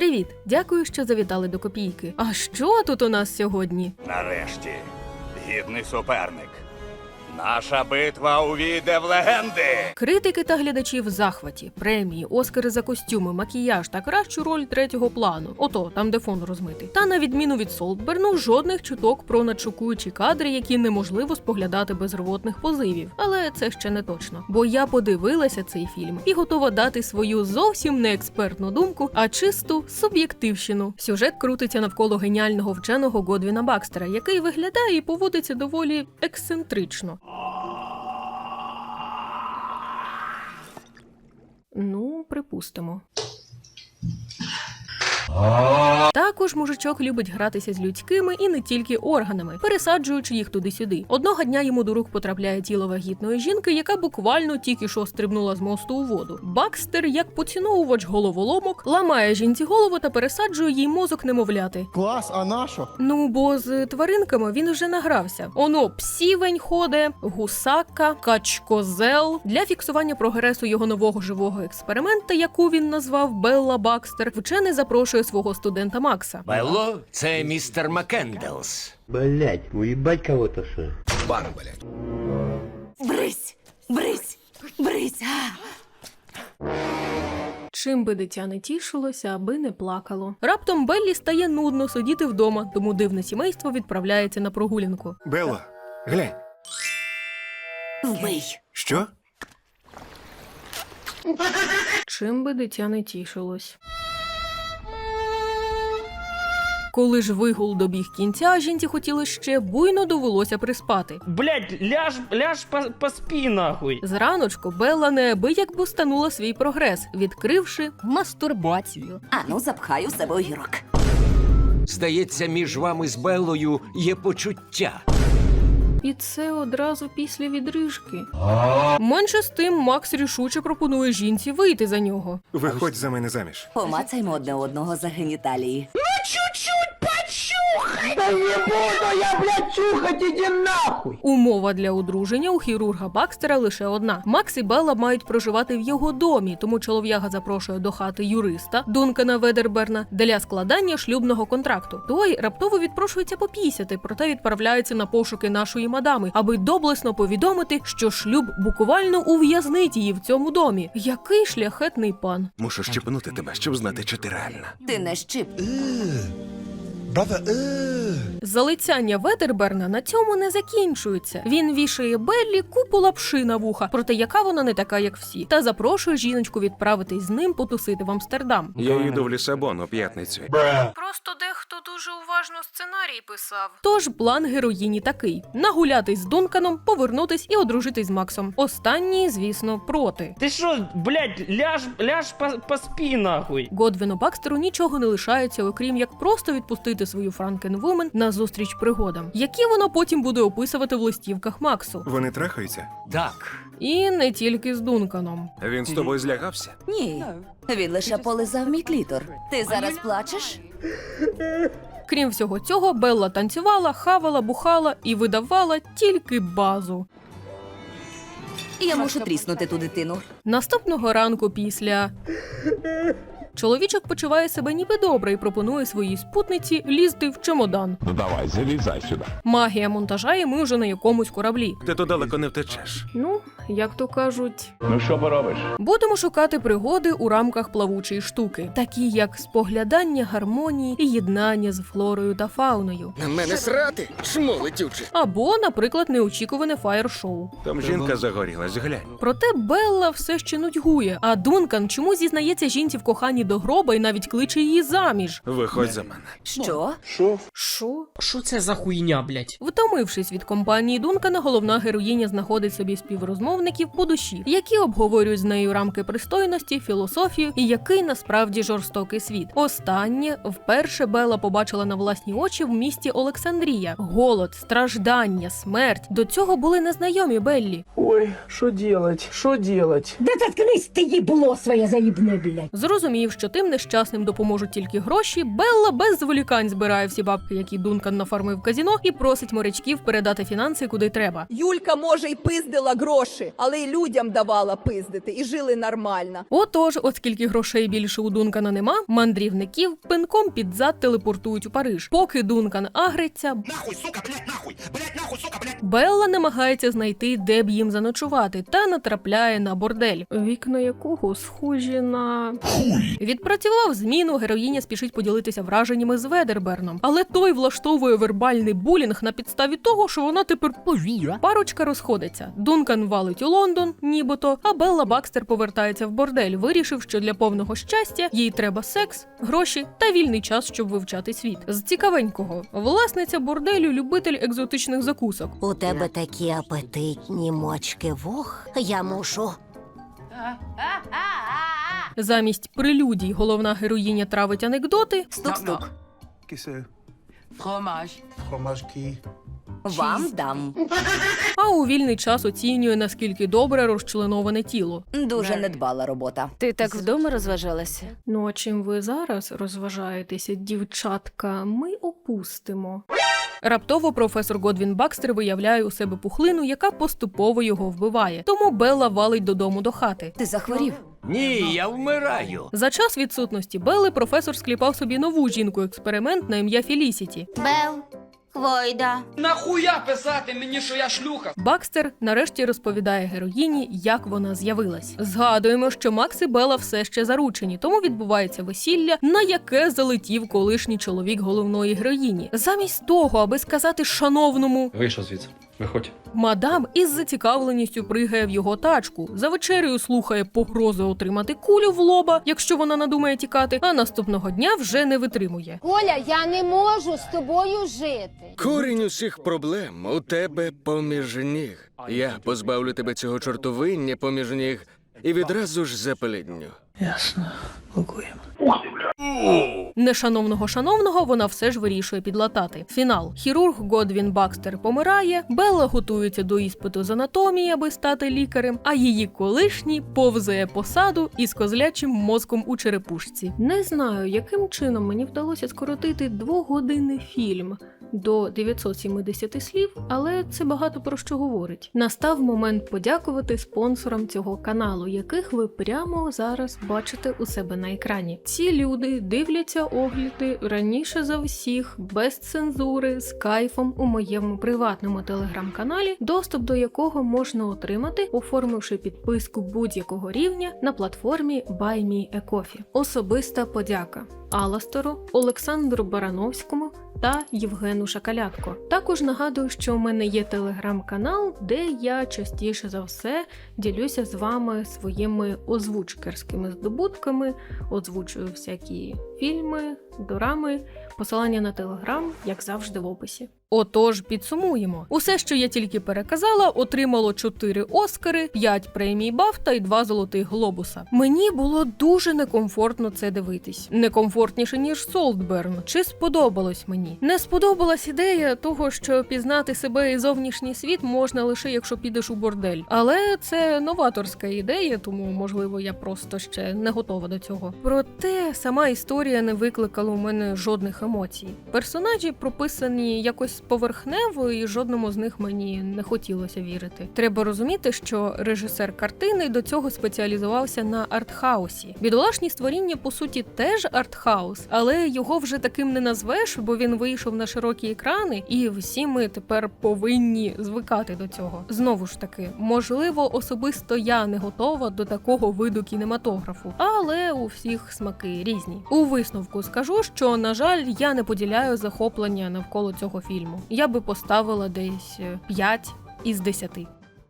Привіт! Дякую, що завітали до копійки. А що тут у нас сьогодні? Нарешті, гідний суперник. Наша битва увійде в легенди. Критики та глядачі в захваті, премії, оскари за костюми, макіяж та кращу роль третього плану. Ото там, де фон розмитий. Та на відміну від Солтберну, жодних чуток про надшокуючі кадри, які неможливо споглядати без рвотних позивів. Але це ще не точно. Бо я подивилася цей фільм і готова дати свою зовсім не експертну думку, а чисту суб'єктивщину. Сюжет крутиться навколо геніального вченого Годвіна Бакстера, який виглядає і поводиться доволі ексцентрично. Ну, припустимо. Також мужичок любить гратися з людськими і не тільки органами, пересаджуючи їх туди-сюди. Одного дня йому до рук потрапляє тіло вагітної жінки, яка буквально тільки що стрибнула з мосту у воду. Бакстер, як поціновувач головоломок, ламає жінці голову та пересаджує їй мозок немовляти. Клас, а нащо? Ну, бо з тваринками він вже награвся. Оно псівень ходе, гусака, качкозел. Для фіксування прогресу його нового живого експеримента, яку він назвав Белла Бакстер, вчений запрошує свого студента Макса. Белло, це містер Маккенделс. Блять, уебать кого-то что ли? Брись, брись, брись. А! Чим би дитя не тішилося, аби не плакало. Раптом Беллі стає нудно сидіти вдома, тому дивне сімейство відправляється на прогулянку. Белло, глянь. Вбий. Що? Чим би дитя не тішилось. Коли ж вигул добіг кінця, жінці хотіли ще буйно довелося приспати. Блять, ляж, ляж по, поспи нахуй. Зраночку Белла неабияк бустанула свій прогрес, відкривши Мастурбацію. Ану, запхай у себе огірок. Здається, між вами з Беллою є почуття. і це одразу після відрижки. Менше з тим, Макс рішуче пропонує жінці вийти за нього. Виходь за мене заміж. Помацаймо одне одного за геніталії. chut chut Умова для одруження у хірурга Бакстера лише одна: Макс і Белла мають проживати в його домі, тому чолов'яга запрошує до хати юриста Дункана Ведерберна для складання шлюбного контракту. Той раптово відпрошується попісяти, проте відправляється на пошуки нашої мадами, аби доблесно повідомити, що шлюб буквально ув'язнить її в цьому домі. Який шляхетний пан. Мушу щепнути тебе, щоб знати, чи ти реальна. Ти не щип. Залицяння Ведерберна на цьому не закінчується. Він вішає Беллі купу лапши на вуха, проте яка вона не така, як всі, та запрошує жіночку відправитись з ним потусити в Амстердам. Я їду в Лісабон у п'ятницю. Просто дехто дуже уважно сценарій писав. Тож план героїні такий: нагулятись з Дунканом, повернутись і одружитись з Максом. Останній, звісно, проти. Ти що, блять, ляж, ляж по, поспи нахуй. Годвіну Бакстеру нічого не лишається, окрім як просто відпустити свою Франкенвумен на зустріч пригодам, які воно потім буде описувати в листівках Максу. Вони трахаються? Так. І не тільки з Дунканом. Він з тобою злягався? Ні. Він лише полизав мій клітор. Ти зараз плачеш? Крім всього цього, Белла танцювала, хавала, бухала і видавала тільки базу. Я мушу тріснути ту дитину. Наступного ранку після. Чоловічок почуває себе ніби добре і пропонує своїй спутниці лізти в чемодан. Ну давай, залезай сюда. Магія монтажа, і ми вже на якомусь кораблі. Ти то далеко не втечеш. Ну, як то кажуть, Ну що поробиш? будемо шукати пригоди у рамках плавучої штуки, такі як споглядання гармонії і єднання з флорою та фауною. На мене срати, шмо летюче. Або, наприклад, неочікуване фаєр-шоу. Там жінка загорілась, глянь. Проте Белла все ще нудьгує, а Дункан чому зізнається жінці в коханні до гроба і навіть кличе її заміж. Виходь за мене. Що? Що? Що це за хуйня, блять? Втомившись від компанії Дункана, головна героїня знаходить собі співрозмовників по душі, які обговорюють з нею рамки пристойності, філософію і який насправді жорстокий світ. Останнє вперше Белла побачила на власні очі в місті Олександрія. Голод, страждання, смерть до цього були незнайомі Беллі. Ой, що делать? Що делать? Да заткнись ты, ебло своє заїбне, блядь. Зрозумів, що тим нещасним допоможуть тільки гроші, Белла без зволікань збирає всі бабки, які Дункан нафармив в казіно, і просить морячків передати фінанси куди треба. Юлька, може, й пиздила гроші, але й людям давала пиздити і жили нормально. Отож, оскільки грошей більше у Дункана нема, мандрівників пинком під зад телепортують у Париж. Поки Дункан агриться, Белла намагається знайти, де б їм заночувати, та натрапляє на бордель, вікна якого схожі на відпрацював зміну. Героїня спішить поділитися враженнями з Ведерберном, але той влаштовує вербальний булінг на підставі того, що вона тепер повіра. Парочка розходиться. Дункан валить у Лондон, нібито, а Белла Бакстер повертається в бордель, вирішив, що для повного щастя їй треба секс, гроші та вільний час, щоб вивчати світ. З цікавенького власниця борделю, любитель екзотичних закусок. У тебе такі апетитні мочки вух. Я мушу. Замість прелюдій головна героїня травить анекдоти, Стук-стук. Вам дам. а у вільний час оцінює наскільки добре розчленоване тіло. Дуже недбала робота. Ти так вдома розважалася? Ну а чим ви зараз розважаєтеся, дівчатка, ми опустимо. Раптово професор Годвін Бакстер виявляє у себе пухлину, яка поступово його вбиває. Тому Белла валить додому до хати. Ти захворів. Ні, я вмираю. За час відсутності Белли професор скліпав собі нову жінку-експеримент на ім'я Фелісіті. Бел, Хвойда. Нахуя писати мені, що я шлюха? Бакстер нарешті розповідає героїні, як вона з'явилась. Згадуємо, що Макс і Бела все ще заручені, тому відбувається весілля, на яке залетів колишній чоловік головної героїні. Замість того, аби сказати шановному Вийшов звідси. Виходь. мадам із зацікавленістю пригає в його тачку. За вечерею слухає погрози отримати кулю в лоба, якщо вона надумає тікати, а наступного дня вже не витримує. Коля, я не можу з тобою жити. Корінь усіх проблем у тебе поміж ніг. Я позбавлю тебе цього чортовиння поміж ніг і відразу ж запеледню. Нешановного шановного вона все ж вирішує підлатати. Фінал: хірург Годвін Бакстер помирає, Белла готується до іспиту з анатомії, аби стати лікарем, а її колишній повзає по саду із козлячим мозком у черепушці. Не знаю, яким чином мені вдалося скоротити двогодинний фільм. До 970 слів, але це багато про що говорить. Настав момент подякувати спонсорам цього каналу, яких ви прямо зараз бачите у себе на екрані. Ці люди дивляться огляди раніше за всіх, без цензури, з кайфом у моєму приватному телеграм-каналі, доступ до якого можна отримати, оформивши підписку будь-якого рівня на платформі BuyMeACoffee. Особиста подяка Аластору, Олександру Барановському та Євгену Шакалятко. Також нагадую, що у мене є телеграм-канал, де я частіше за все ділюся з вами своїми озвучкерськими здобутками, озвучую всякі фільми, дорами, посилання на телеграм, як завжди, в описі. Отож, підсумуємо. Усе, що я тільки переказала, отримало 4 Оскари, 5 премій Бафта і 2 золотих глобуса. Мені було дуже некомфортно це дивитись. Некомфортніше, ніж Солтберн. Чи сподобалось мені? Не сподобалась ідея того, що пізнати себе і зовнішній світ можна лише якщо підеш у бордель. Але це новаторська ідея, тому можливо я просто ще не готова до цього. Проте сама історія не викликала у мене жодних емоцій. Персонажі прописані якось поверхнево, і жодному з них мені не хотілося вірити. Треба розуміти, що режисер картини до цього спеціалізувався на артхаусі. Бідолашні створіння, по суті, теж артхаус, але його вже таким не назвеш, бо він вийшов на широкі екрани, і всі ми тепер повинні звикати до цього. Знову ж таки, можливо, особисто я не готова до такого виду кінематографу, але у всіх смаки різні. У висновку скажу, що на жаль, я не поділяю захоплення навколо цього фільму. Я би поставила десь 5 із 10.